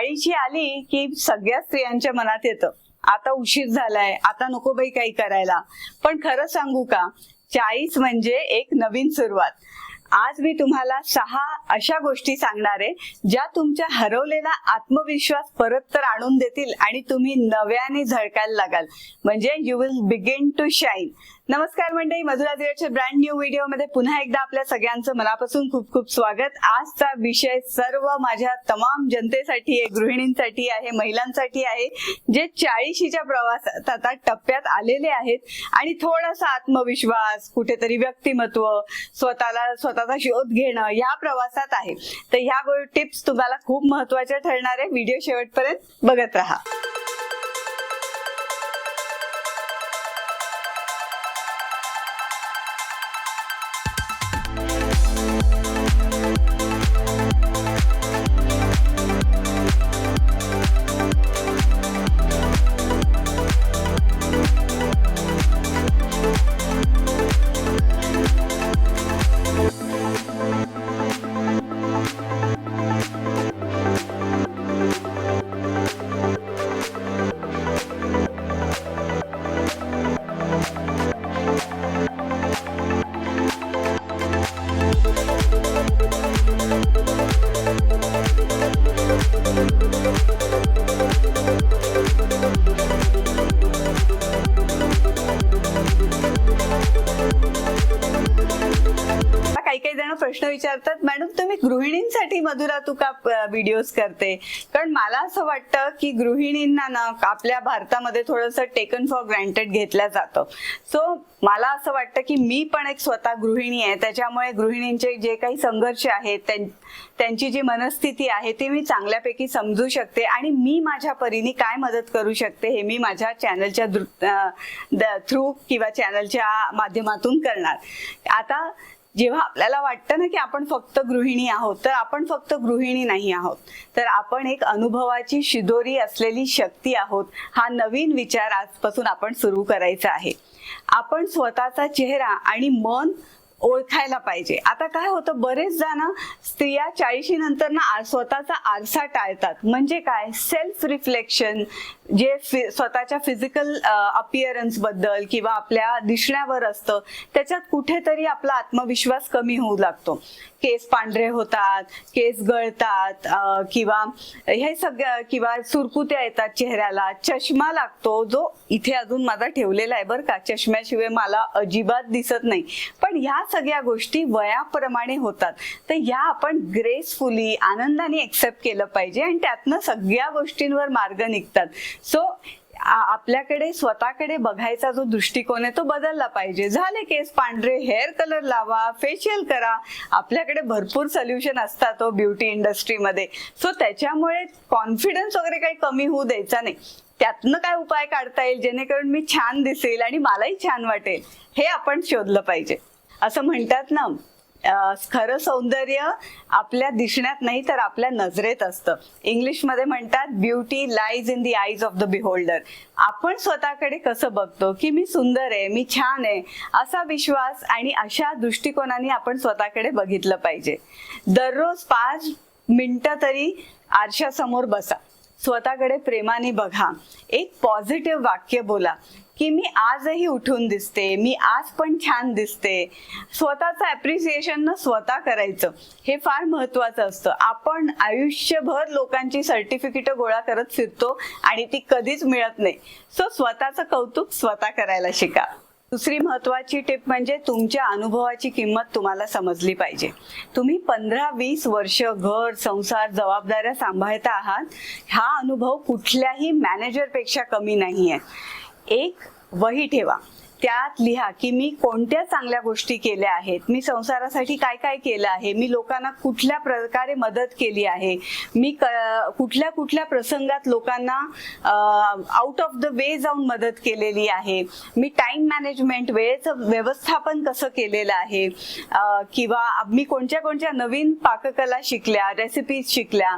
चाळीशी आली की सगळ्या स्त्रियांच्या मनात येतं. आता उशीर झालाय आता नको बाई काही करायला. पण खरं सांगू का चाळीस म्हणजे एक नवीन सुरुवात. आज मी तुम्हाला सहा अशा गोष्टी सांगणार आहे ज्या तुमच्या हरवलेला आत्मविश्वास परत तर आणून देतील आणि तुम्ही नव्याने झळकायला लागाल. म्हणजे you will begin to shine नमस्कार मंडळी मधुरा दिवेच्या ब्रँड न्यू व्हिडिओमध्ये पुन्हा एकदा आपल्या सगळ्यांचं मनापासून खूप खूप स्वागत. आजचा विषय सर्व माझ्या तमाम जनतेसाठी आहे गृहिणींसाठी आहे महिलांसाठी आहे जे चाळीशीच्या प्रवासात आता टप्प्यात आलेले आहेत. आणि थोडासा आत्मविश्वास कुठेतरी व्यक्तिमत्व स्वतःला स्वतःचा शोध घेणं या प्रवासात आहे. तर ह्या टिप्स तुम्हाला खूप महत्त्वाच्या ठरणार आहे. व्हिडिओ शेवटपर्यंत बघत राहा. काही काही जण प्रश्न विचारतात मॅडम तुम्ही गृहिणींसाठी मधुरा तुका व्हिडिओज करते. कारण मला असं वाटतं की गृहिणींना ना आपल्या भारतामध्ये थोडंसं टेकन फॉर ग्रँटेड घेतलं जातं. सो मला असं वाटतं की मी पण एक स्वतः गृहिणी आहे. त्याच्यामुळे गृहिणींचे जे काही संघर्ष आहेत त्यां- त्यांची जी मनस्थिती आहे ती मी चांगल्यापैकी समजू शकते. आणि मी माझ्या परीने काय मदत करू शकते हे मी माझ्या चॅनलच्या थ्रू किंवा चॅनलच्या माध्यमातून करणार. आता जेव्हा आपल्याला वाटतं ना की आपण फक्त गृहिणी आहोत तर आपण फक्त गृहिणी नाही आहोत. तर आपण एक अनुभवाची शिदोरी असलेली शक्ती आहोत हा नवीन विचार आजपासून आपण सुरू करायचा आहे. आपण स्वतःचा चेहरा आणि मन ओळखायला पाहिजे. आता काय होतं बरेच जण स्त्रिया चाळीशी नंतर ना स्वतःचा आरसा टाळतात. म्हणजे काय? सेल्फ रिफ्लेक्शन जे फि- स्वतःच्या फिजिकल अपिअरन्सबद्दल किंवा आपल्या दिसण्यावर असतं त्याच्यात कुठेतरी आपला आत्मविश्वास कमी होऊ लागतो. केस पांढरे होतात केस गळतात किंवा हे सगळ्या किंवा सुरकुत्या येतात चेहऱ्याला चष्मा लागतो. जो इथे अजून माझा ठेवलेला आहे बरं का चष्म्याशिवाय मला अजिबात दिसत नाही. पण ह्या सगळ्या गोष्टी वयाप्रमाणे होतात. तर या आपण ग्रेसफुली आनंदाने एक्सेप्ट केलं पाहिजे आणि त्यातनं सगळ्या गोष्टींवर मार्ग निघतात. सो आपल्याकडे स्वतःकडे बघायचा जो दृष्टिकोन आहे तो बदलला पाहिजे. झाले केस पांढरे हेअर कलर लावा फेशियल करा. आपल्याकडे भरपूर सोल्युशन असतात तो ब्युटी इंडस्ट्रीमध्ये सो त्याच्यामुळे कॉन्फिडन्स वगैरे काही कमी होऊ द्यायचा नाही. त्यातनं काय उपाय काढता येईल? जेणेकरून मी छान दिसेल आणि मलाही छान वाटेल. हे आपण शोधलं पाहिजे. असं म्हणतात ना खरं सौंदर्य आपल्या दिसण्यात नाही तर आपल्या नजरेत असतं. इंग्लिशमध्ये म्हणतात beauty lies in the eyes of the beholder आपण स्वतःकडे कसं बघतो? की मी सुंदर आहे मी छान आहे असा विश्वास आणि अशा दृष्टिकोनाने आपण स्वतःकडे बघितलं पाहिजे. दररोज पाच मिनटं तरी आरशासमोर बसा. स्वतःकडे प्रेमाने बघा. एक पॉझिटिव्ह वाक्य बोला. की मी आजही उठून दिसते मी आज पण छान दिसते. स्वतःचं ॲप्रिसिएशन न स्वतः करायचं हे फार महत्वाचं असतं. आपण आयुष्यभर लोकांची सर्टिफिकेट गोळा करत फिरतो आणि ती कधीच मिळत नाही. सो स्वतःचं कौतुक स्वतः करायला शिका. दुसरी महत्वाची टिप म्हणजे तुमच्या अनुभवाची किंमत तुम्हाला समजली पाहिजे. तुम्ही पंधरा वीस वर्ष घर संसार जबाबदाऱ्या सांभाळता आहात. हा अनुभव कुठल्याही मॅनेजरपेक्षा कमी नाही आहे एक वही ठेवा. त्यात लिहा की मी कोणत्या चांगल्या गोष्टी केल्या आहेत? मी संसारासाठी काय काय केलं आहे? मी लोकांना कुठल्या प्रकारे मदत केली आहे? मी क- कुठल्या कुठल्या प्रसंगात लोकांना आउट ऑफ द वे जाऊन मदत केलेली आहे? मी टाइम मॅनेजमेंट वेळेचं व्यवस्थापन कसं केलेलं आहे? किंवा मी कोणत्या कोणत्या नवीन पाककला शिकल्या रेसिपीज शिकल्या?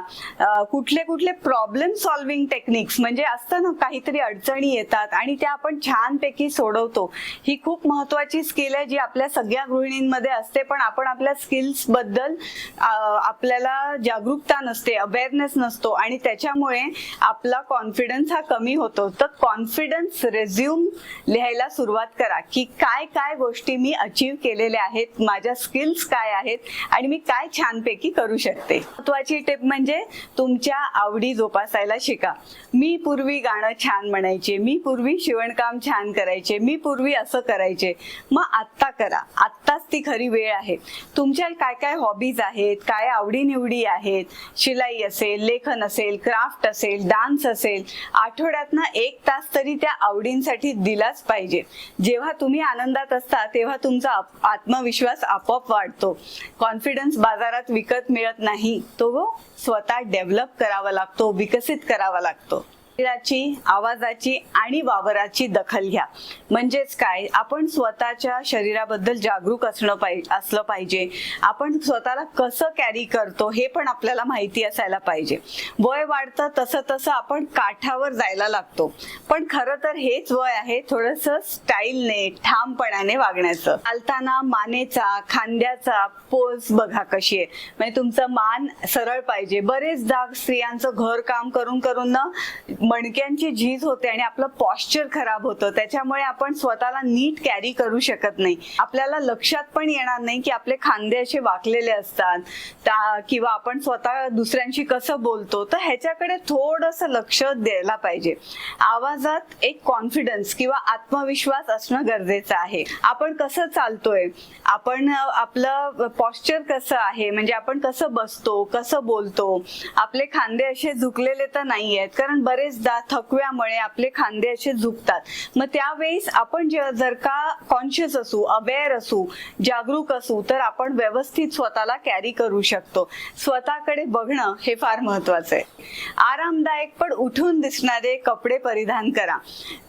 कुठले कुठले प्रॉब्लेम सॉल्विंग टेक्निक्स म्हणजे असतं ना काहीतरी अडचणी येतात आणि त्या आपण छानपैकी सोडवतो. ही खूप महत्वाची स्किल आहे जी आपल्या सगळ्या गृहिणींमध्ये असते पण आपण आपल्या स्किल्सबद्दल आपल्याला जागरूकता नसते अवेअरनेस नसतो आणि त्याच्यामुळे आपला कॉन्फिडन्स हा कमी होतो. तर कॉन्फिडन्स रेझ्युम लिहायला सुरुवात करा की काय काय गोष्टी मी अचीव केलेल्या आहेत माझ्या स्किल्स काय आहेत आणि मी काय छानपैकी करू शकते. महत्वाची टिप म्हणजे तुमच्या आवडी जोपासायला शिका. मी पूर्वी गाणं छान म्हणायचे मी पूर्वी शिवणकाम छान करायचे मी पूर्वी असं करायचे. मग आत्ता करा. आत्ताच ती खरी वेळ आहे. तुमच्या काय काय हॉबीज आहेत? काय आवडीनिवडी आहेत? शिलाई असेल लेखन असेल क्राफ्ट असेल डान्स असेल. आठवड्यातनं एक तास तरी त्या आवडींसाठी दिलाच पाहिजे. जेव्हा तुम्ही आनंदात असता तेव्हा तुमचा आत्मविश्वास आपोआप वाढतो. कॉन्फिडन्स बाजारात विकत मिळत नाही. तो स्वतः डेव्हलप करावा लागतो विकसित करावा लागतो. शरीराची आवाजाची आणि वावराची दखल घ्या. म्हणजेच काय? आपण स्वतःच्या शरीराबद्दल जागरूक असणं पाहिजे असलं पाहिजे. आपण स्वतःला कसं कॅरी करतो हे पण आपल्याला माहिती असायला पाहिजे. वय वाढतं तसं तसं आपण काठावर जायला लागतो. पण खरं तर हेच वय आहे थोडस स्टाईलने ठामपणाने वागण्याचं. चालताना मानेचा खांद्याचा पोज बघा कशी आहे. म्हणजे तुमचं मान सरळ पाहिजे. बरेचदा स्त्रियांचं घर काम करून करून ना मणक्यांची झीज होते आणि आपलं पॉश्चर खराब होतं. त्याच्यामुळे आपण स्वतःला नीट कॅरी करू शकत नाही. आपल्याला लक्षात पण येणार नाही की आपले खांदे असे वाकलेले असतात. त्या- किंवा आपण स्वतः दुसऱ्यांशी कसं बोलतो. तर ह्याच्याकडे थोडस लक्ष द्यायला पाहिजे. आवाजात एक कॉन्फिडन्स किंवा आत्मविश्वास असणं गरजेचं आहे. आपण कसं चालतोय? आपण आपलं पॉश्चर कसं आहे? म्हणजे आपण कसं बसतो? कसं बोलतो? आपले खांदे असे झुकलेले तर नाही आहेत कारण बरेच बरेचदा थकव्यामुळे आपले खांदे असे झुकतात मग त्यावेळेस आपण जे- जर का कॉन्शियस असू अवेअर असू जागरूक असू तर आपण व्यवस्थित स्वतःला कॅरी करू शकतो. स्वतःकडे बघणं हे फार महत्वाचं आहे. आरामदायक पण उठून दिसणारे कपडे परिधान करा.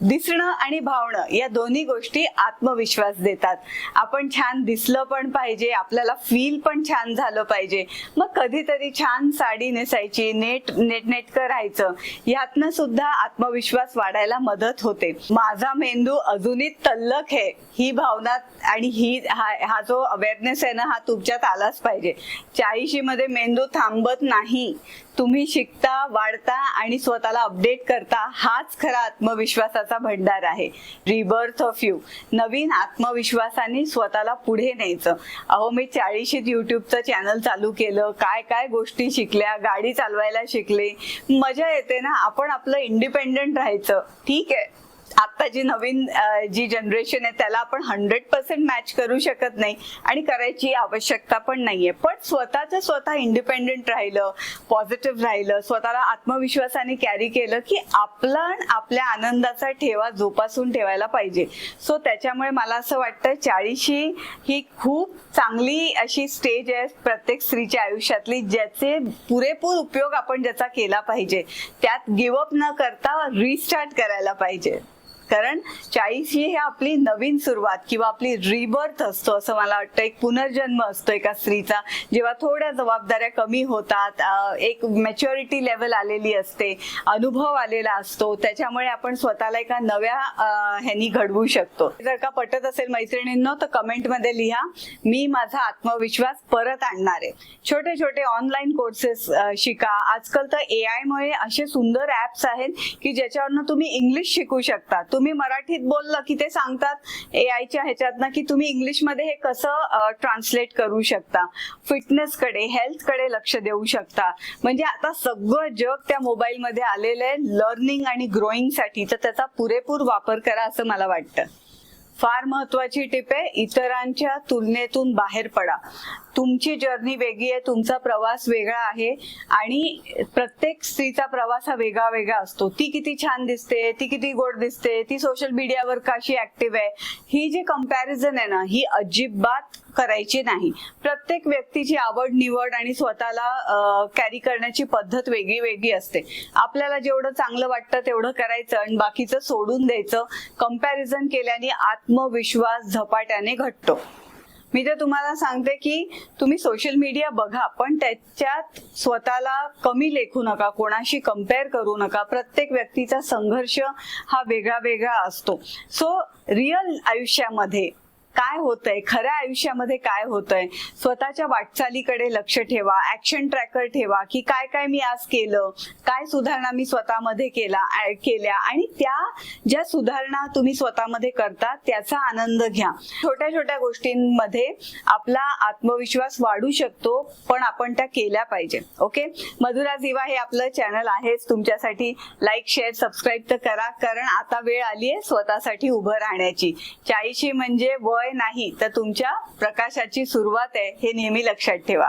दिसणं आणि भावणं या दोन्ही गोष्टी आत्मविश्वास देतात. आपण छान दिसलं पण पाहिजे आपल्याला फील पण छान झालं पाहिजे. मग कधीतरी छान साडी नेसायची नेट नेटनेटकं राहायचं. यातनं सुद्धा आत्मविश्वास वाढायला मदत होते. माझा मेंदू अजूनही तल्लख आहे. ही भावना आणि ही हा हा जो अवेअरनेस आहे ना हा तुमच्यात आलाच पाहिजे. चाळीशी मध्ये मेंदू थांबत नाही. तुम्ही शिकता वाढता आणि स्वतःला अपडेट करता हाच खरा आत्मविश्वासाचा भंडार आहे. रिबर्थ ऑफ यू नवीन आत्मविश्वासाने स्वतःला पुढे न्यायचं. अहो मी चाळीशीत युट्यूबचं चॅनल चालू केलं काय काय गोष्टी शिकल्या गाडी चालवायला शिकले. मजा येते ना आपण आपलं इंडिपेंडंट राहायचं. ठीक आहे. आता जी नवीन जी जनरेशन आहे त्याला आपण हंड्रेड पर्सेंट मॅच करू शकत नाही आणि करायची आवश्यकता पण नाहीये. पण स्वतःच स्वतः इंडिपेंडेंट राहिलं पॉझिटिव्ह राहिलं स्वतःला आत्मविश्वासाने कॅरी केलं की आपला आपल्या आनंदाचा ठेवा जोपासून ठेवायला पाहिजे. सो त्याच्यामुळे मला असं वाटतं चाळीशी ही खूप चांगली अशी स्टेज आहे प्रत्येक स्त्रीच्या आयुष्यातली ज्याचे पुरेपूर उपयोग आपण ज्याचा केला पाहिजे. त्यात गिवअप न करता रिस्टार्ट करायला पाहिजे. कारण चाळीस ही हे आपली नवीन सुरुवात किंवा आपली रिबर्थ असतो असं मला वाटतं. एक पुनर्जन्म असतो एका स्त्रीचा. जेव्हा थोड्या जबाबदाऱ्या कमी होतात एक मॅच्युरिटी लेवल आलेली असते अनुभव आलेला असतो त्याच्यामुळे आपण स्वतःला एका नव्या ह्यानी घडवू शकतो. जर का पटत असेल मैत्रिणींनो तर कमेंटमध्ये लिहा मी माझा आत्मविश्वास परत आणणार आहे. छोटे छोटे ऑनलाईन कोर्सेस शिका. आजकाल तर ए आयमुळे असे सुंदर ॲप्स आहेत की ज्याच्यावरनं तुम्ही इंग्लिश शिकू शकता. तुम्ही मराठीत बोललं की ते सांगतात ए आयच्या ह्याच्यातनं की तुम्ही इंग्लिशमध्ये हे कसं ट्रान्सलेट करू शकता? फिटनेसकडे हेल्थकडे लक्ष देऊ शकता. म्हणजे आता सगळं जग त्या मोबाईलमध्ये आलेलं आहे. लर्निंग आणि ग्रोईंगसाठी तर त्याचा पुरेपूर वापर करा असं मला वाटतं. फार महत्वाची टिप आहे. इतरांच्या तुलनेतून बाहेर पडा. तुमची जर्नी वेगळी आहे तुमचा प्रवास वेगळा आहे आणि प्रत्येक स्त्रीचा प्रवास हा वेगळा वेगळा असतो. ती किती छान दिसते ती किती गोड दिसते ती सोशल मीडियावर कशी ऍक्टिव्ह आहे ही जी कंपॅरिझन आहे ना ही अजिबात करायची नाही. प्रत्येक व्यक्तीची आवड निवड आणि स्वतःला कॅरी करण्याची पद्धत वेगळी वेगळी असते. आपल्याला जेवढं चांगलं वाटतं तेवढं करायचं आणि बाकीचं सोडून द्यायचं. कंपॅरिझन केल्याने आत्मविश्वास झपाट्याने घटतो. मी तर तुम्हाला सांगते की तुम्ही सोशल मीडिया बघा पण त्याच्यात स्वतःला कमी लेखू नका कोणाशी कंपेअर करू नका. प्रत्येक व्यक्तीचा संघर्ष हा वेगळा वेगळा असतो. सो रिअल आयुष्यामध्ये काय होतंय? खऱ्या आयुष्यामध्ये काय होतंय? स्वतःच्या वाटचालीकडे लक्ष ठेवा ऍक्शन ट्रॅकर ठेवा की काय काय मी आज केलं काय सुधारणा मी स्वतःमध्ये केला केल्या आणि त्या ज्या सुधारणा तुम्ही स्वतःमध्ये करता त्याचा आनंद घ्या. छोट्या छोट्या गोष्टींमध्ये आपला आत्मविश्वास वाढू शकतो पण आपण त्या केल्या पाहिजे. ओके? मधुरा जीवा हे आपलं चॅनल आहेच. तुमच्यासाठी लाईक शेअर सबस्क्राईब तर करा कारण आता वेळ आली आहे स्वतःसाठी उभं राहण्याची. चाळीशी म्हणजे वय नाही तर तुमच्या प्रकाशाची सुरुवात आहे हे नेहमी लक्षात ठेवा.